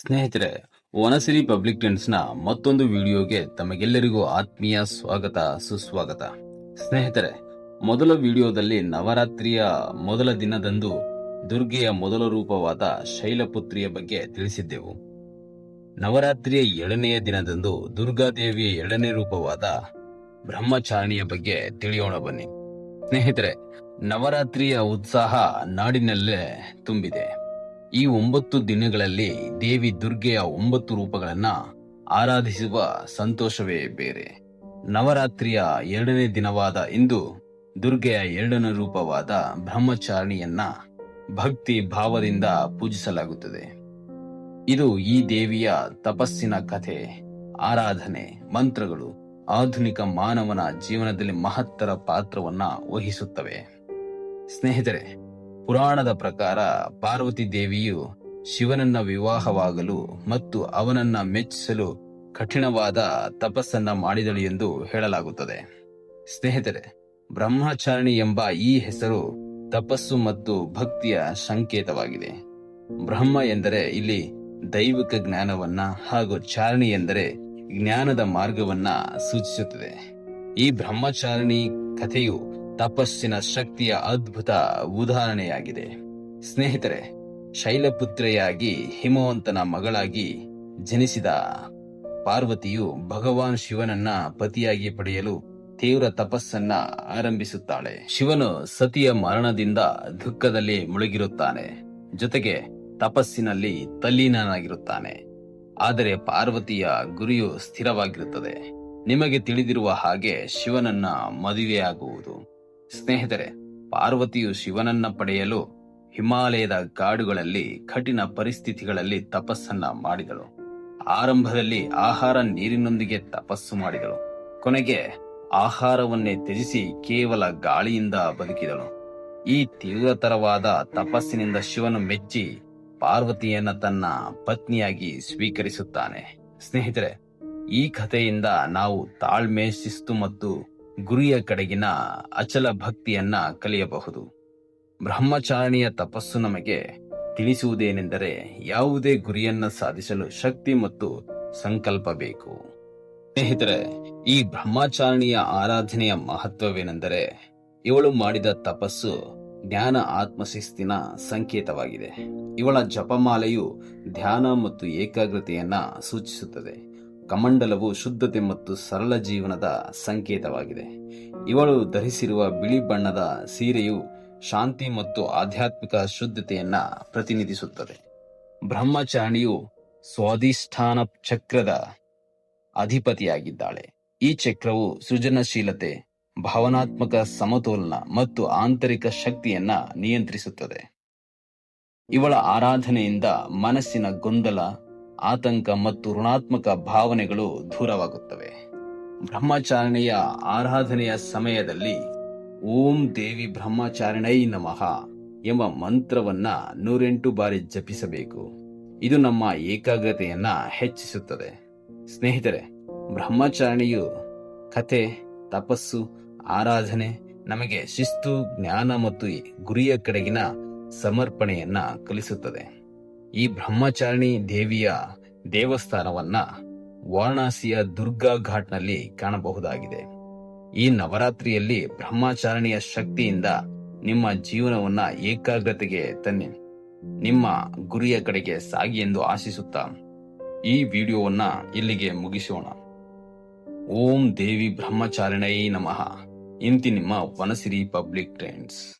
ಸ್ನೇಹಿತರೆ, ವನಸಿರಿ ಪಬ್ಲಿಕ್ನ ಮತ್ತೊಂದು ವಿಡಿಯೋಗೆ ತಮಗೆಲ್ಲರಿಗೂ ಆತ್ಮೀಯ ಸ್ವಾಗತ, ಸುಸ್ವಾಗತ. ಸ್ನೇಹಿತರೆ, ಮೊದಲ ವಿಡಿಯೋದಲ್ಲಿ ನವರಾತ್ರಿಯ ಮೊದಲ ದಿನದಂದು ದುರ್ಗೆಯ ಮೊದಲ ರೂಪವಾದ ಶೈಲಪುತ್ರಿಯ ಬಗ್ಗೆ ತಿಳಿಸಿದ್ದೆವು. ನವರಾತ್ರಿಯ ಎರಡನೆಯ ದಿನದಂದು ದುರ್ಗಾದೇವಿಯ ಎರಡನೇ ರೂಪವಾದ ಬ್ರಹ್ಮಚಾರಣಿಯ ಬಗ್ಗೆ ತಿಳಿಯೋಣ ಬನ್ನಿ. ಸ್ನೇಹಿತರೆ, ನವರಾತ್ರಿಯ ಉತ್ಸಾಹ ನಾಡಿನಲ್ಲೇ ತುಂಬಿದೆ. ಈ ಒಂಬತ್ತು ದಿನಗಳಲ್ಲಿ ದೇವಿ ದುರ್ಗೆಯ ಒಂಬತ್ತು ರೂಪಗಳನ್ನ ಆರಾಧಿಸುವ ಸಂತೋಷವೇ ಬೇರೆ. ನವರಾತ್ರಿಯ ಎರಡನೇ ದಿನವಾದ ಇಂದು ದುರ್ಗೆಯ ಎರಡನೇ ರೂಪವಾದ ಬ್ರಹ್ಮಚಾರಿಣಿಯನ್ನ ಭಕ್ತಿ ಭಾವದಿಂದ ಪೂಜಿಸಲಾಗುತ್ತದೆ. ಇದು ಈ ದೇವಿಯ ತಪಸ್ಸಿನ ಕಥೆ, ಆರಾಧನೆ, ಮಂತ್ರಗಳು, ಆಧುನಿಕ ಮಾನವನ ಜೀವನದಲ್ಲಿ ಮಹತ್ತರ ಪಾತ್ರವನ್ನ ವಹಿಸುತ್ತವೆ. ಸ್ನೇಹಿತರೆ ಪುರಾಣದ ಪ್ರಕಾರ ಪಾರ್ವತಿ ದೇವಿಯು ಶಿವನನ್ನ ವಿವಾಹವಾಗಲು ಮತ್ತು ಅವನನ್ನ ಮೆಚ್ಚಿಸಲು ಕಠಿಣವಾದ ತಪಸ್ಸನ್ನ ಮಾಡಿದಳು ಎಂದು ಹೇಳಲಾಗುತ್ತದೆ. ಸ್ನೇಹಿತರೆ, ಬ್ರಹ್ಮಚಾರಿಣಿ ಎಂಬ ಈ ಹೆಸರು ತಪಸ್ಸು ಮತ್ತು ಭಕ್ತಿಯ ಸಂಕೇತವಾಗಿದೆ. ಬ್ರಹ್ಮ ಎಂದರೆ ಇಲ್ಲಿ ದೈವಿಕ ಜ್ಞಾನವನ್ನ ಹಾಗೂ ಚಾರಣಿ ಎಂದರೆ ಜ್ಞಾನದ ಮಾರ್ಗವನ್ನ ಸೂಚಿಸುತ್ತದೆ. ಈ ಬ್ರಹ್ಮಚಾರಿಣಿ ಕಥೆಯು ತಪಸ್ಸಿನ ಶಕ್ತಿಯ ಅದ್ಭುತ ಉದಾಹರಣೆಯಾಗಿದೆ. ಸ್ನೇಹಿತರೆ, ಶೈಲಪುತ್ರೆಯಾಗಿ ಹಿಮವಂತನ ಮಗಳಾಗಿ ಜನಿಸಿದ ಪಾರ್ವತಿಯು ಭಗವಾನ್ ಶಿವನನ್ನ ಪತಿಯಾಗಿ ಪಡೆಯಲು ತೀವ್ರ ತಪಸ್ಸನ್ನ ಆರಂಭಿಸುತ್ತಾಳೆ. ಶಿವನು ಸತಿಯ ಮರಣದಿಂದ ದುಃಖದಲ್ಲಿ ಮುಳುಗಿರುತ್ತಾನೆ. ಜೊತೆಗೆ ತಪಸ್ಸಿನಲ್ಲಿ ತಲ್ಲೀನನಾಗಿರುತ್ತಾನೆ. ಆದರೆ ಪಾರ್ವತಿಯ ಗುರಿಯು ಸ್ಥಿರವಾಗಿರುತ್ತದೆ. ನಿಮಗೆ ತಿಳಿದಿರುವ ಹಾಗೆ ಶಿವನನ್ನ ಮದುವೆಯಾಗುವುದು. ಸ್ನೇಹಿತರೆ, ಪಾರ್ವತಿಯು ಶಿವನನ್ನ ಪಡೆಯಲು ಹಿಮಾಲಯದ ಕಾಡುಗಳಲ್ಲಿ ಕಠಿಣ ಪರಿಸ್ಥಿತಿಗಳಲ್ಲಿ ತಪಸ್ಸನ್ನ ಮಾಡಿದಳು. ಆರಂಭದಲ್ಲಿ ಆಹಾರ ನೀರಿನೊಂದಿಗೆ ತಪಸ್ಸು ಮಾಡಿದಳು. ಕೊನೆಗೆ ಆಹಾರವನ್ನೇ ತ್ಯಜಿಸಿ ಕೇವಲ ಗಾಳಿಯಿಂದ ಬದುಕಿದಳು. ಈ ತೀವ್ರತರವಾದ ತಪಸ್ಸಿನಿಂದ ಶಿವನು ಮೆಚ್ಚಿ ಪಾರ್ವತಿಯನ್ನ ತನ್ನ ಪತ್ನಿಯಾಗಿ ಸ್ವೀಕರಿಸುತ್ತಾನೆ. ಸ್ನೇಹಿತರೆ, ಈ ಕಥೆಯಿಂದ ನಾವು ತಾಳ್ಮೆ ಶಿಸ್ತು ಮತ್ತು ಗುರಿಯ ಕಡೆಗಿನ ಅಚಲ ಭಕ್ತಿಯನ್ನ ಕಲಿಯಬಹುದು. ಬ್ರಹ್ಮಚಾರಣಿಯ ತಪಸ್ಸು ನಮಗೆ ತಿಳಿಸುವುದೇನೆಂದರೆ ಯಾವುದೇ ಗುರಿಯನ್ನ ಸಾಧಿಸಲು ಶಕ್ತಿ ಮತ್ತು ಸಂಕಲ್ಪ ಬೇಕು. ಸ್ನೇಹಿತರೆ, ಈ ಬ್ರಹ್ಮಚಾರಣಿಯ ಆರಾಧನೆಯ ಮಹತ್ವವೇನೆಂದರೆ ಇವಳು ಮಾಡಿದ ತಪಸ್ಸು ಜ್ಞಾನ ಆತ್ಮಶಿಸ್ತಿನ ಸಂಕೇತವಾಗಿದೆ. ಇವಳ ಜಪಮಾಲೆಯು ಧ್ಯಾನ ಮತ್ತು ಏಕಾಗ್ರತೆಯನ್ನ ಸೂಚಿಸುತ್ತದೆ. ಕಮಂಡಲವು ಶುದ್ಧತೆ ಮತ್ತು ಸರಳ ಜೀವನದ ಸಂಕೇತವಾಗಿದೆ. ಇವಳು ಧರಿಸಿರುವ ಬಿಳಿ ಬಣ್ಣದ ಸೀರೆಯು ಶಾಂತಿ ಮತ್ತು ಆಧ್ಯಾತ್ಮಿಕ ಶುದ್ಧತೆಯನ್ನ ಪ್ರತಿನಿಧಿಸುತ್ತದೆ. ಬ್ರಹ್ಮಚಾರಣಿಯು ಸ್ವಾಧಿಷ್ಠಾನ ಚಕ್ರದ ಅಧಿಪತಿಯಾಗಿದ್ದಾಳೆ. ಈ ಚಕ್ರವು ಸೃಜನಶೀಲತೆ, ಭಾವನಾತ್ಮಕ ಸಮತೋಲನ ಮತ್ತು ಆಂತರಿಕ ಶಕ್ತಿಯನ್ನ ನಿಯಂತ್ರಿಸುತ್ತದೆ. ಇವಳ ಆರಾಧನೆಯಿಂದ ಮನಸ್ಸಿನ ಗೊಂದಲ ಆತಂಕ ಮತ್ತು ಋಣಾತ್ಮಕ ಭಾವನೆಗಳು ದೂರವಾಗುತ್ತವೆ. ಬ್ರಹ್ಮಚಾರಣೆಯ ಆರಾಧನೆಯ ಸಮಯದಲ್ಲಿ ಓಂ ದೇವಿ ಬ್ರಹ್ಮಚಾರಣೈ ನಮಃ ಎಂಬ ಮಂತ್ರವನ್ನ ನೂರೆಂಟು ಬಾರಿ ಜಪಿಸಬೇಕು. ಇದು ನಮ್ಮ ಏಕಾಗ್ರತೆಯನ್ನ ಹೆಚ್ಚಿಸುತ್ತದೆ. ಸ್ನೇಹಿತರೆ, ಬ್ರಹ್ಮಚಾರಣೆಯು ಕತೆ ತಪಸ್ಸು, ಆರಾಧನೆ, ನಮಗೆ ಶಿಸ್ತು, ಜ್ಞಾನ ಮತ್ತು ಗುರಿಯ ಕಡೆಗಿನ ಸಮರ್ಪಣೆಯನ್ನ ಕಲಿಸುತ್ತದೆ. ಈ ಬ್ರಹ್ಮಚಾರಿಣಿ ದೇವಿಯ ದೇವಸ್ಥಾನವನ್ನ ವಾರಣಾಸಿಯ ದುರ್ಗಾ ಘಾಟ್ನಲ್ಲಿ ಕಾಣಬಹುದಾಗಿದೆ. ಈ ನವರಾತ್ರಿಯಲ್ಲಿ ಬ್ರಹ್ಮಚಾರಣಿಯ ಶಕ್ತಿಯಿಂದ ನಿಮ್ಮ ಜೀವನವನ್ನ ಏಕಾಗ್ರತೆಗೆ ತನ್ನಿ. ನಿಮ್ಮ ಗುರಿಯ ಕಡೆಗೆ ಸಾಗಿ ಎಂದು ಆಶಿಸುತ್ತಾ ಈ ವಿಡಿಯೋವನ್ನ ಇಲ್ಲಿಗೆ ಮುಗಿಸೋಣ. ಓಂ ದೇವಿ ಬ್ರಹ್ಮಚಾರಿಣೈ ನಮಃ. ಇಂತಿ ನಿಮ್ಮ ವನಸಿರಿ ಪಬ್ಲಿಕ್ ಟ್ರೆಂಡ್ಸ್